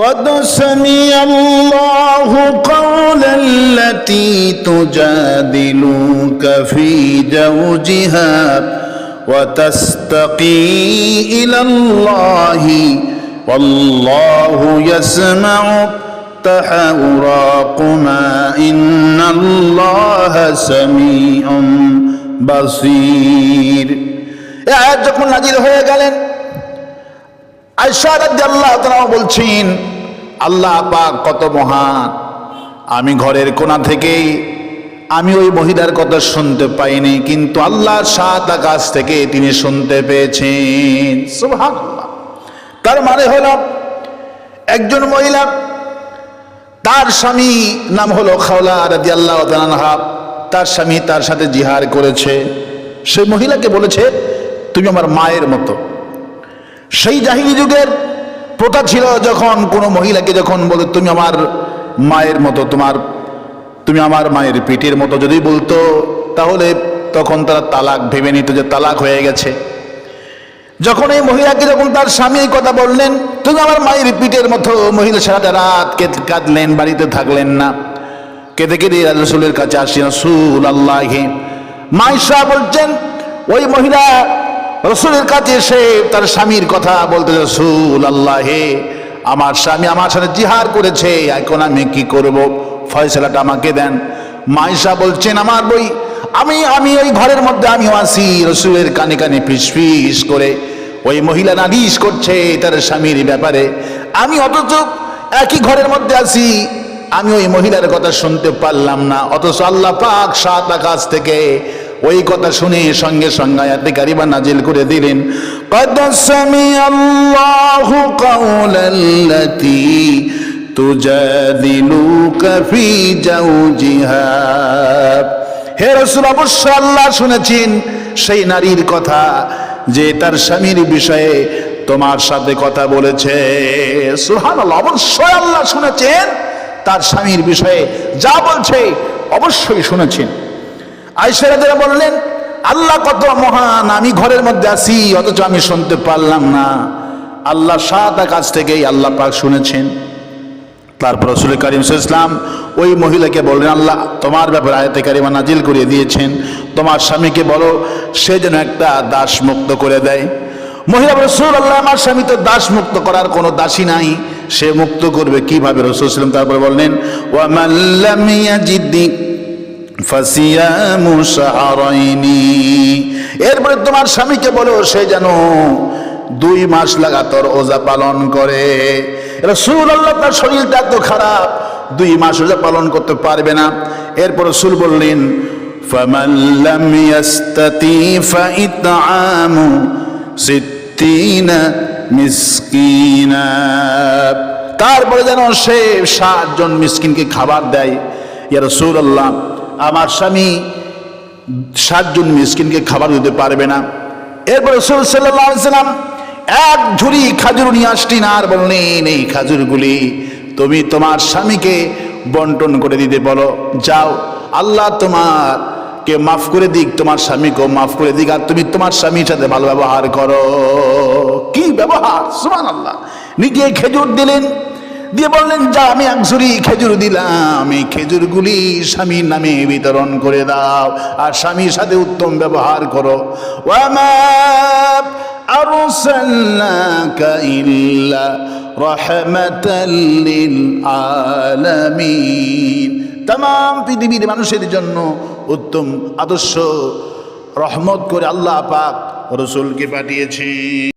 قد سمع الله قول التي تجادلوك في زوجها وتستقي إلى الله والله يسمع تحاوراكما إن الله سميع بصير এ আয়াত যখন নাজির হয়ে গেলেন তাআলা বলছেন, আল্লাহ পাক কত মহান। আমি ঘরের কোণা থেকে আমি ওই মহিলার কথা শুনতে পাইনি, কিন্তু আল্লাহ সাত আকাশ থেকে তিনি শুনতে পেয়েছেন। তার মানে হলো, একজন মহিলা, তার স্বামী নাম হলো খাওলা রাদিয়াল্লাহু তাআলা তার স্বামী তার সাথে জিহার করেছে। সেই মহিলাকে বলেছে, তুমি আমার মায়ের মতো। সেই জাহিনী যুগের প্রথা ছিল যখন কোনো মহিলাকে যখন বলে, তুমি আমার মায়ের মতো, তোমার, তুমি আমার মায়ের পিঠের মতো যদি বলতো, তাহলে তখন তারা তালাক ভেবে নিত যে তালাক হয়ে গেছে। যখন এই মহিলাকে যখন তার স্বামী কথা বললেন, তুমি আমার মায়ের পিঠের মতো, মহিলা সারাটা রাত কেঁদে, কাঁদলেন, বাড়িতে থাকলেন না। কেঁদে কেঁদে রসুলের কাছে আসি রসুল আল্লাহে মাইশা বলছেন, ওই মহিলা রসুলের কাছে এসে তার স্বামীর কথা বলতে রসুল আল্লাহে আমার স্বামী আমার সাথে জিহার করেছে, এখন আমি কি করব? ফয়সলাটা আমাকে দেন। মাইশা বলছেন, আমার বই, আমি আমি ওই ঘরের মধ্যে আমিও আসি রসুলের কানে কানে ফিস ফিস করে ওই মহিলা নালিশ করছে তার স্বামীর ব্যাপারে, আমি অথচ একই ঘরের মধ্যে আছি, আমি ওই মহিলার কথা শুনতে পারলাম না, অথচ আল্লাহ পাক সাত আকাশ থেকে ওই কথা শুনে সঙ্গে সঙ্গে আয়াতে কারিমা নাজিল করে দিলেন, কদ সামি আল্লাহু কাউলাল্লাতি তুজাদিলুকা ফি জাওজিহা। হে রাসূল, অবশ্য আল্লাহ শুনেছেন সেই নারীর কথা যে তার স্বামীর বিষয়ে তোমার সাথে কথা বলেছে। সুবহানাল্লাহ, অবশ্যই আল্লাহ শুনেছেন, তার স্বামীর বিষয়ে যা বলছে অবশ্যই শুনেছেন। আয়সারাদের বললেন, আল্লাহ কত মহান, আমি ঘরের মধ্যে আছি, অথচ আমি শুনতে পারলাম না। আল্লাহ সাদা কাছ থেকেই আল্লাহ পাক শুনেছেন। তারপর রসুল করিম ইসলাম ওই মহিলাকে বললেন, আল্লাহ, তোমার ব্যাপারে আয়তে কারিমা নাজিল করিয়ে দিয়েছেন। তোমার স্বামীকে বলো, সে যেন একটা দাস মুক্ত করে দেয়। মহিলা রসুল আল্লাহ আমার স্বামী তো দাস মুক্ত করার কোনো দাসী নাই। সে মুক্ত করবে কীভাবে? রসুল ইসলাম তারপর বললেন ওয়ামাল্লাম ইয়াজিদ্দি ফাসিয়ামু শাহরাইনি এরপরে তোমার স্বামীকে বলো, সে যেন দুই মাস লাগাতার ওজা পালন করে। রসুল আল্লাহ তার শরীরটা এত খারাপ, দুই মাস ওজা পালন করতে পারবে না। এরপর রসুল বললেন তারপরে যেন সে সাতজন মিসকিনকে খাবার দেয়। ইয়া রসুল আল্লাহ আমার স্বামী সাতজন মিসকিনকে খাবার দিতে পারবে না। এরপর রসুল সাল্লাম এক ঝুড়ি খাজুর নিয়ে আসলেন আর বললেন, এই খাজুরগুলি তুমি তোমার স্বামীকে বন্টন করে দিতে বলো। যাও, আল্লাহ তোমার কে মাফ করে দিক, তোমার স্বামীকেও মাফ করে দিক আর তুমি তোমার স্বামীর সাথে ভালো ব্যবহার করো। কি ব্যবহার? সুমান আল্লাহ নিজে খেজুর দিলেন দিয়ে বললেন, যা, আমি এক খেজুর দিলাম। এই খেজুরগুলি স্বামীর নামে বিতরণ করে দাও আর স্বামীর সাথে উত্তম ব্যবহার করো। তাম পৃথিবীর মানুষের জন্য উত্তম আদর্শ রহমত করে আল্লাহ পাক রসুলকে পাঠিয়েছি